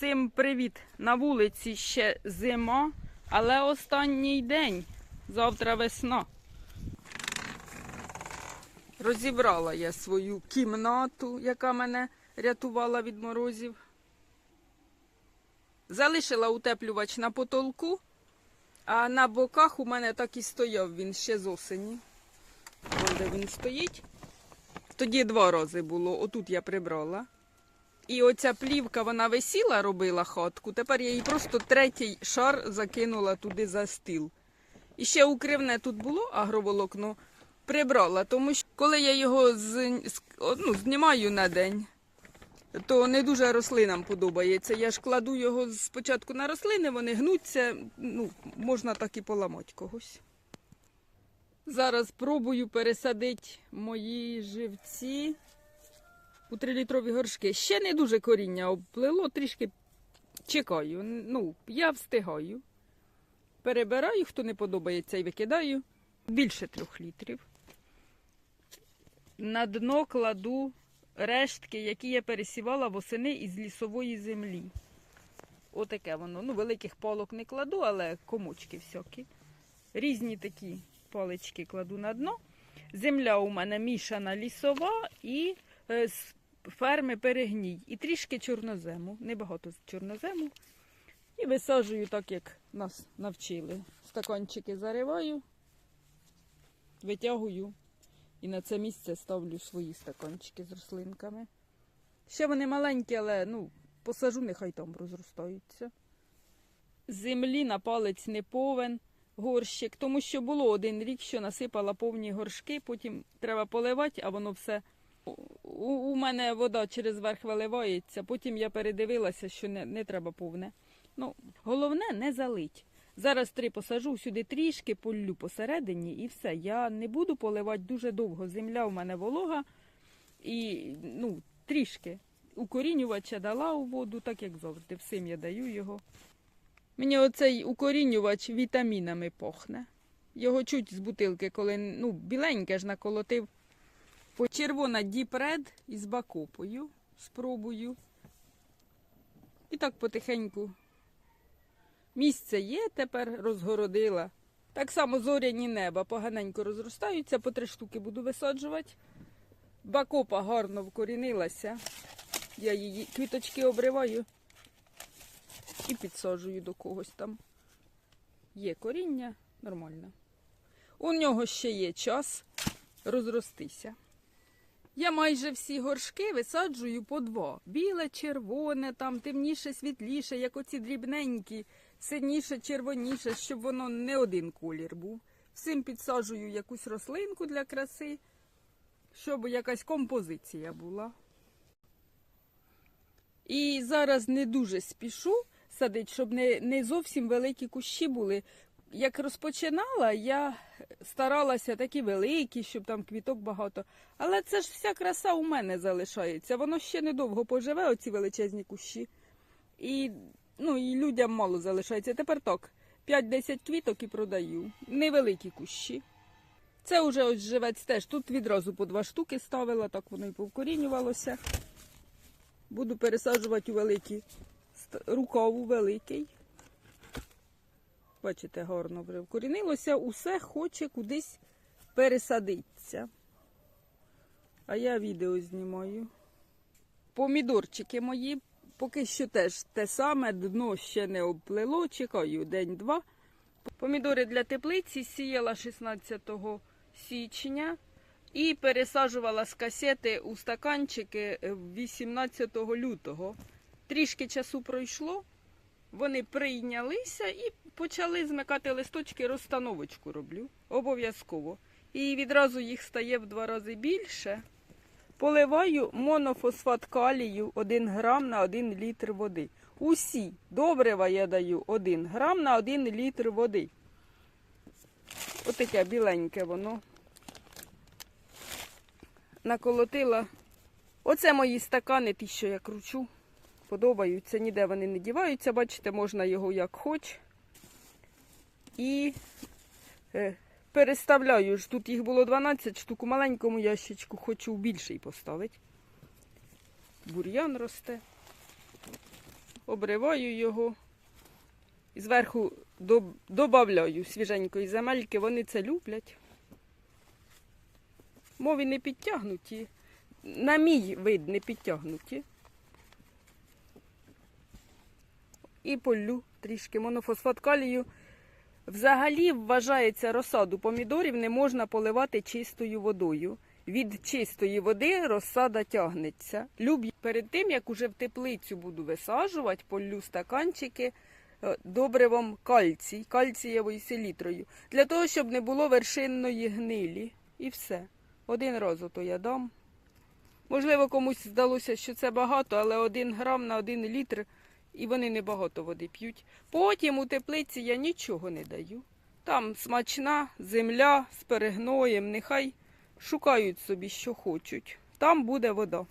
Всім привіт! На вулиці ще зима, але останній день. Завтра весна. Розібрала я свою кімнату, яка мене рятувала від морозів. Залишила утеплювач на потолку, а на боках у мене так і стояв він ще з осені. Вон де він стоїть. Тоді два рази було. Отут я прибрала. І оця плівка, вона висіла, робила хатку. Тепер я її просто третій шар закинула туди за стіл. І ще укривне тут було агроволокно, прибрала, тому що коли я його з, ну, знімаю на день, то не дуже рослинам подобається. Я ж кладу його спочатку на рослини, вони гнуться, ну, можна так і поламати когось. Зараз пробую пересадити мої живці у трилітрові горшки. Ще не дуже коріння обплило, трішки чекаю. Ну, я встигаю. Перебираю, хто не подобається, і викидаю. Більше трьох літрів. На дно кладу рештки, які я пересівала восени із лісової землі. Отаке воно. Ну, великих палок не кладу, але комочки всякі. Різні такі палички кладу на дно. Земля у мене мішана лісова і е, з ферми перегній. І трішки чорнозему, небагато чорнозему. І висаджую так, як нас навчили. Стаканчики зариваю, витягую і на це місце ставлю свої стаканчики з рослинками. Ще вони маленькі, але ну, посажу, нехай там розростаються. Землі на палець не повен горщик, тому що було один рік, що насипала повні горшки, потім треба поливати, а воно все. У, мене вода через верх виливається, потім я передивилася, що не, не треба повне. Ну, головне не залить. Зараз три посажу сюди трішки, полю посередині і все. Я не буду поливати дуже довго. Земля у мене волога і ну, трішки. Укорінювача дала у воду, так як завжди. Всім я даю його. Мені оцей укорінювач вітамінами пахне. Його чуть з бутилки, коли ну, біленьке ж наколотив. Червона діпред із бакопою. Спробую. І так потихеньку. Місце є, тепер розгородила. Так само зоряні неба поганенько розростаються, по три штуки буду висаджувати. Бакопа гарно вкорінилася. Я її квіточки обриваю і підсаджую до когось там. Є коріння, нормально. У нього ще є час розростися. Я майже всі горшки висаджую по два. Біле, червоне, там темніше, світліше, як оці дрібненькі, синіше, червоніше, щоб воно не один колір був. Всім підсаджую якусь рослинку для краси, щоб якась композиція була. І зараз не дуже спішу садити, щоб не, не зовсім великі кущі були. Як розпочинала, я старалася такі великі, щоб там квіток багато. Але це ж вся краса у мене залишається. Воно ще недовго поживе, оці величезні кущі. І, ну, і людям мало залишається. Тепер так, 5-10 квіток і продаю. Невеликі кущі. Це вже ось живець теж. Тут відразу по два штуки ставила, так воно і повкорінювалося. Буду пересаджувати у великі рукаву великий. Бачите, гарно вже вкорінилося, усе хоче кудись пересадитися. А я відео знімаю. Помідорчики мої поки що теж те саме, дно ще не обплило, чекаю день-два. Помідори для теплиці сіяла 16 січня і пересаджувала з касети у стаканчики е, 18 лютого. Трішки часу пройшло, вони прийнялися і почали змикати листочки, розстановочку роблю. Обов'язково. І відразу їх стає в два рази більше. Поливаю монофосфат калію 1 грам на 1 літр води. Усі добрива я даю 1 грам на 1 літр води. Отаке біленьке воно. Наколотила. Оце мої стакани, ті, що я кручу. Подобаються, ніде вони не діваються. Бачите, можна його як хоч. І е, переставляю ж. Тут їх було 12 штук у маленькому ящичку, хочу більший поставити. Бур'ян росте. обриваю його. І зверху добавляю свіженької земельки, вони це люблять. Мові не підтягнуті. На мій вид не підтягнуті. І полю трішки монофосфат калію. Взагалі вважається розсаду помідорів не можна поливати чистою водою. Від чистої води розсада тягнеться. Люб перед тим, як уже в теплицю буду висаджувати, полю стаканчики е, добривом кальцій, кальцієвою селітрою, для того, щоб не було вершинної гнилі. І все. Один раз ото я дам. Можливо, комусь здалося, що це багато, але один грам на один літр, і вони не багато води п'ють. Потім у теплиці я нічого не даю. Там смачна земля з перегноєм, нехай шукають собі, що хочуть. Там буде вода.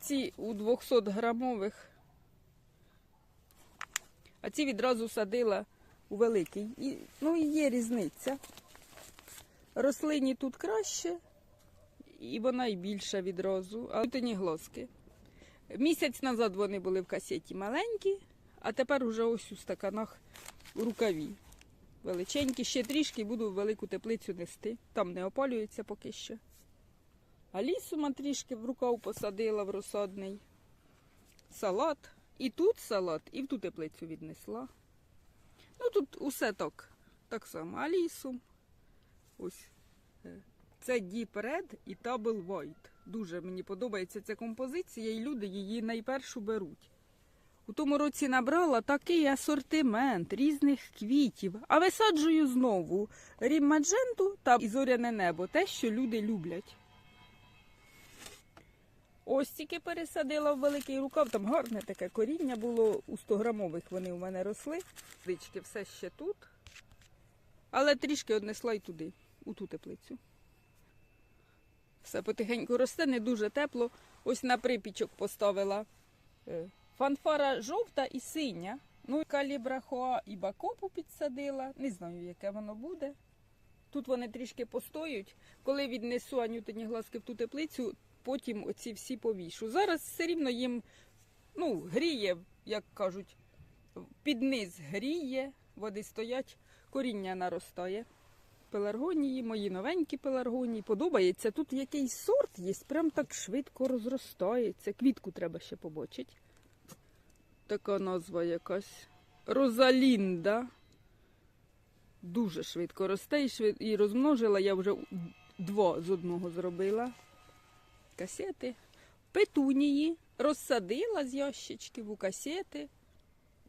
Ці у 200 грамових, а ці відразу садила у великий. І, ну і є різниця. Рослині тут краще, і вона й більша відразу. А тут і глазки. Місяць назад вони були в касеті маленькі, а тепер уже ось у стаканах у рукаві. Величенькі, ще трішки буду в велику теплицю нести. Там не опалюється поки що. А лісума трішки в рукав посадила в розсадний. Салат. І тут салат, і в ту теплицю віднесла. Ну тут усе так. Так само. А лісом. Ось. е, Це Deep Red і Double White. Дуже мені подобається ця композиція, і люди її найпершу беруть. У тому році набрала такий асортимент різних квітів, а висаджую знову рім мадженту та і зоряне небо, те, що люди люблять. Ось тільки пересадила в великий рукав, там гарне таке коріння було, у 100 грамових вони у мене росли. Дички все ще тут, але трішки однесла й туди, у ту теплицю. Все потихеньку росте, не дуже тепло. Ось на припічок поставила е, фанфара жовта і синя. Ну, калібрахоа і бакопу підсадила. Не знаю, яке воно буде. Тут вони трішки постоють. Коли віднесу анютині глазки в ту теплицю, потім оці всі повішу. Зараз все рівно їм ну, гріє, як кажуть, під низ гріє, води стоять, коріння наростає. Пеларгонії, мої новенькі пеларгонії. Подобається. Тут якийсь сорт є, прям так швидко розростається. Квітку треба ще побачити. Така назва якась. Розалінда. Дуже швидко росте і, швид... і розмножила. Я вже два з одного зробила. Касети. Петунії. Розсадила з ящичків у касети.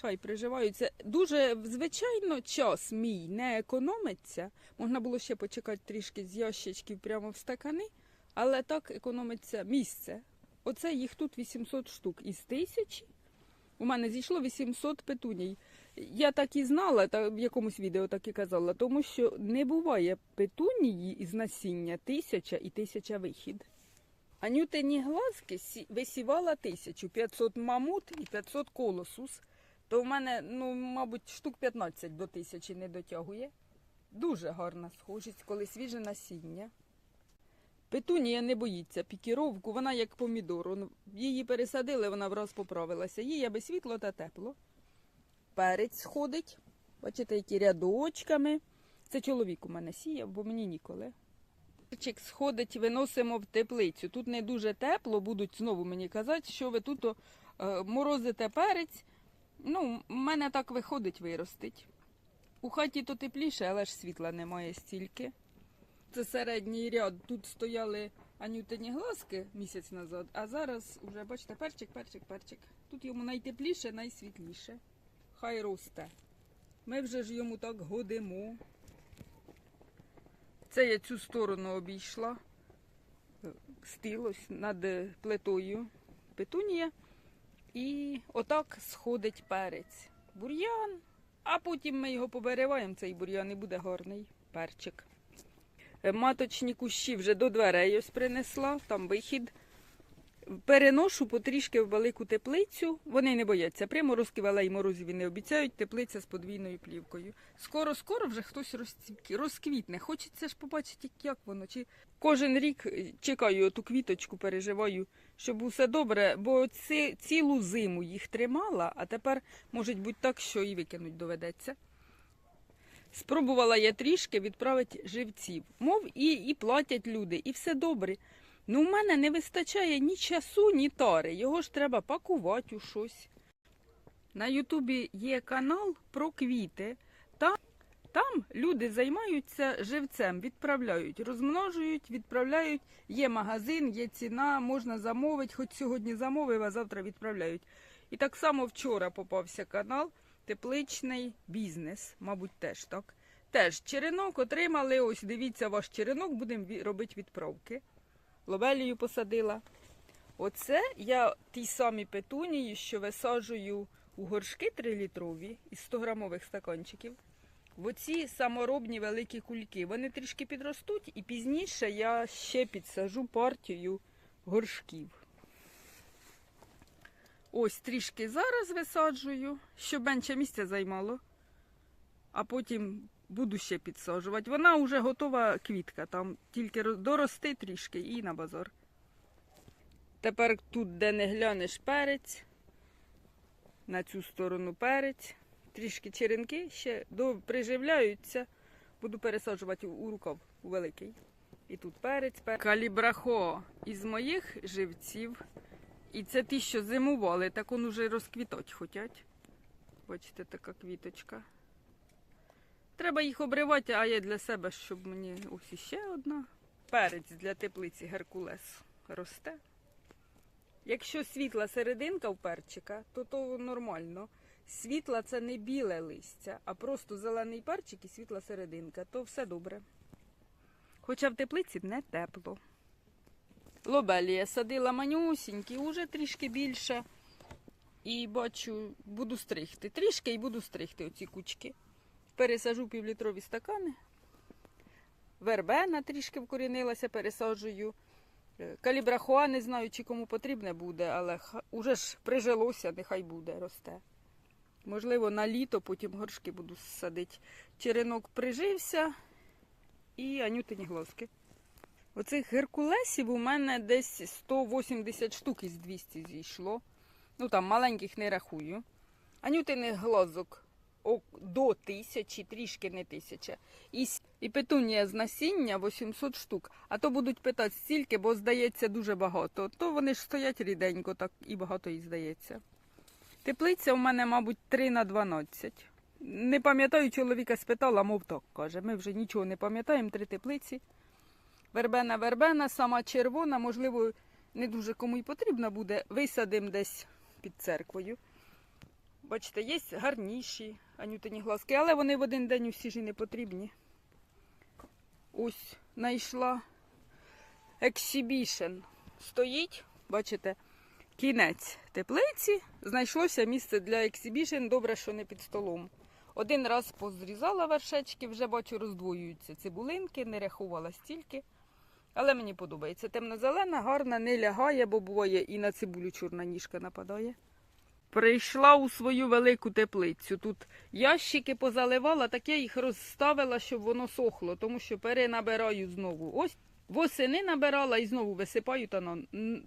Хай приживаються. Дуже, звичайно, час мій не економиться. Можна було ще почекати трішки з ящичків прямо в стакани, але так економиться місце. Оце їх тут 800 штук із тисячі. У мене зійшло 800 петуній. Я так і знала, та в якомусь відео так і казала, тому що не буває петунії із насіння тисяча і тисяча вихід. Анютині глазки висівала тисячу, 500 мамут і 500 колосус. То в мене, ну, мабуть, штук 15 до тисячі не дотягує. Дуже гарна схожість, коли свіже насіння. Петунія не боїться пікіровку, вона як помідор. Її пересадили, вона враз поправилася. Їй аби світло та тепло. Перець сходить. Бачите, які рядочками. Це чоловік у мене сіяв, бо мені ніколи. Перчик сходить, виносимо в теплицю. Тут не дуже тепло, будуть знову мені казати, що ви тут е, морозите перець. Ну, в мене так виходить виростить. У хаті то тепліше, але ж світла немає стільки. Це середній ряд. Тут стояли анютині глазки місяць назад, а зараз уже, бачите, перчик, перчик, перчик. Тут йому найтепліше, найсвітліше. Хай росте. Ми вже ж йому так годимо. Це я цю сторону обійшла. Стилось над плитою петунія. І отак сходить перець. Бур'ян, а потім ми його побереваємо, цей бур'ян і буде гарний перчик. Е, Маточні кущі вже до дверей ось принесла, там вихід. Переношу потрішки в велику теплицю. Вони не бояться приморозків, але й морозів не обіцяють. Теплиця з подвійною плівкою. Скоро-скоро вже хтось розквітне. Хочеться ж побачити, як- як воно. Чи кожен рік е, чекаю ту квіточку, переживаю, щоб усе добре, бо ці, цілу зиму їх тримала, а тепер може бути так, що і викинуть доведеться. Спробувала я трішки відправити живців. Мов і, і платять люди, і все добре. Ну, в мене не вистачає ні часу, ні тари. Його ж треба пакувати у щось. На Ютубі є канал про квіти. Там, там люди займаються живцем, відправляють, розмножують, відправляють. Є магазин, є ціна, можна замовити, хоч сьогодні замовив, а завтра відправляють. І так само вчора попався канал Тепличний бізнес, мабуть, теж так. Теж черенок отримали. Ось дивіться ваш черенок, будемо робити відправки. Лобелію посадила. Оце я ті самі петунії, що висаджую у горшки 3-літрові із 100-грамових стаканчиків. В оці саморобні великі кульки. Вони трішки підростуть, і пізніше я ще підсажу партію горшків. Ось трішки зараз висаджую, щоб менше місця займало, а потім буду ще підсаджувати. Вона вже готова квітка, там тільки дорости трішки і на базар. Тепер тут, де не глянеш перець, на цю сторону перець, трішки черенки ще приживляються. Буду пересаджувати у, рукав у великий. І тут перець, перець. Калібрахо із моїх живців. І це ті, що зимували, так он уже розквітать хотять. Бачите, така квіточка. Треба їх обривати, а я для себе, щоб мені ось іще одна. Перець для теплиці Геркулес росте. Якщо світла серединка в перчика, то то нормально. Світла це не біле листя, а просто зелений перчик і світла серединка, то все добре. Хоча в теплиці не тепло. Лобелія садила манюсінькі, уже трішки більше. І бачу, буду стригти. Трішки і буду стригти оці кучки. Пересажу півлітрові стакани. Вербена трішки вкорінилася, пересаджую. Е, Калібрахуа не знаю, чи кому потрібне буде, але уже ж прижилося, нехай буде, росте. Можливо, на літо потім горшки буду садити. Черенок прижився і анютині глазки. Оцих геркулесів у мене десь 180 штук із 200 зійшло. Ну там маленьких не рахую. Анютиних глазок до тисячі, трішки не тисяча. І, і петунія з насіння 800 штук. А то будуть питати стільки, бо здається дуже багато. То вони ж стоять ріденько, так і багато і здається. Теплиця у мене, мабуть, 3 на 12. Не пам'ятаю, чоловіка спитала, мов так каже. Ми вже нічого не пам'ятаємо, три теплиці. Вербена, вербена, сама червона, можливо, не дуже кому й потрібна буде. Висадимо десь під церквою. Бачите, є гарніші анютині глазки, але вони в один день усі ж не потрібні. Ось знайшла ексібішен. Стоїть, бачите, кінець теплиці. Знайшлося місце для ексібішен, добре, що не під столом. Один раз позрізала вершечки, вже бачу, роздвоюються цибулинки, не рахувала стільки. Але мені подобається. Темно-зелена, гарна, не лягає, бо буває і на цибулю чорна ніжка нападає. Прийшла у свою велику теплицю. Тут ящики позаливала, так я їх розставила, щоб воно сохло, тому що перенабираю знову. Ось восени набирала і знову висипаю та на-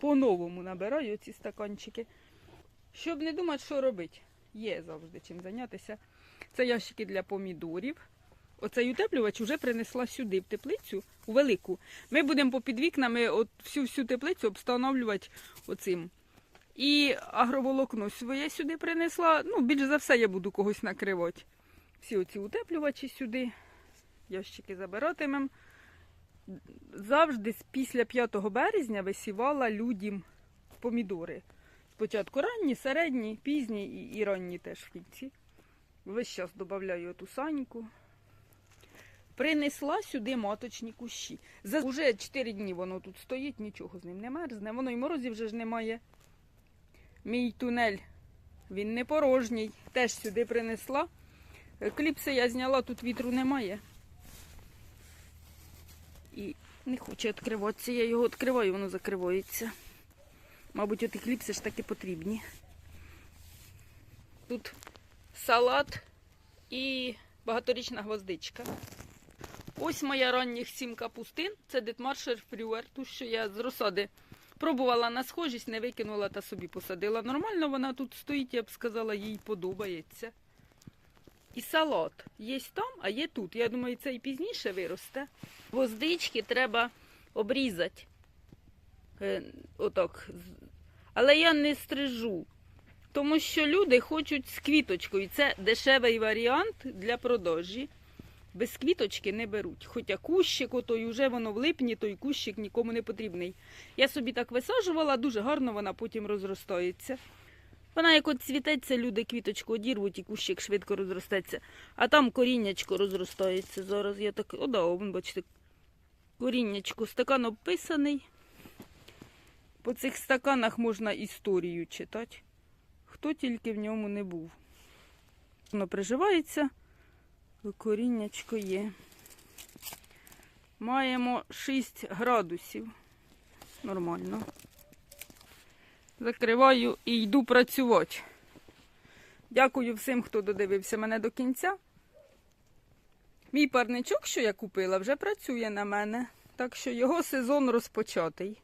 по-новому набираю ці стаканчики. Щоб не думати, що робити. Є завжди чим зайнятися. Це ящики для помідорів. Оцей утеплювач вже принесла сюди, в теплицю, у велику. Ми будемо попід вікнами всю всю теплицю обстановлювати оцим. І агроволокно своє сюди принесла. Ну, більш за все, я буду когось накривати. Всі оці утеплювачі сюди, ящики забиратимем. Завжди після 5 березня висівала людям помідори. Спочатку ранні, середні, пізні і, і ранні теж в кінці. Весь час додаю оту саньку. Принесла сюди маточні кущі. За уже 4 дні воно тут стоїть, нічого з ним не мерзне. Воно і морозів вже ж немає. Мій тунель, він не порожній. Теж сюди принесла. Е, Кліпси я зняла, тут вітру немає. І не хоче відкриватися. Я його відкриваю, воно закривається. Мабуть, оті кліпси ж таки потрібні. Тут салат і багаторічна гвоздичка. Ось моя ранніх сім капустин. Це Детмаршер Фрюер, ту, що я з розсади пробувала на схожість, не викинула та собі посадила. Нормально вона тут стоїть, я б сказала, їй подобається. І салат є там, а є тут. Я думаю, це і пізніше виросте. Гвоздички треба обрізати. Е, отак. Але я не стрижу. Тому що люди хочуть з квіточкою. Це дешевий варіант для продажі. Без квіточки не беруть. Хоча кущик, ото й вже воно в липні, той кущик нікому не потрібний. Я собі так висаджувала, дуже гарно вона потім розростається. Вона як от цвітеться, люди квіточку одірвуть і кущик швидко розростеться. А там коріннячко розростається зараз. Я так, о, да, вон, бачите, коріннячко, стакан обписаний. По цих стаканах можна історію читати. Хто тільки в ньому не був. Воно приживається, коріннячко є. Маємо 6 градусів. Нормально. Закриваю і йду працювати. Дякую всім, хто додивився мене до кінця. Мій парничок, що я купила, вже працює на мене. Так що його сезон розпочатий.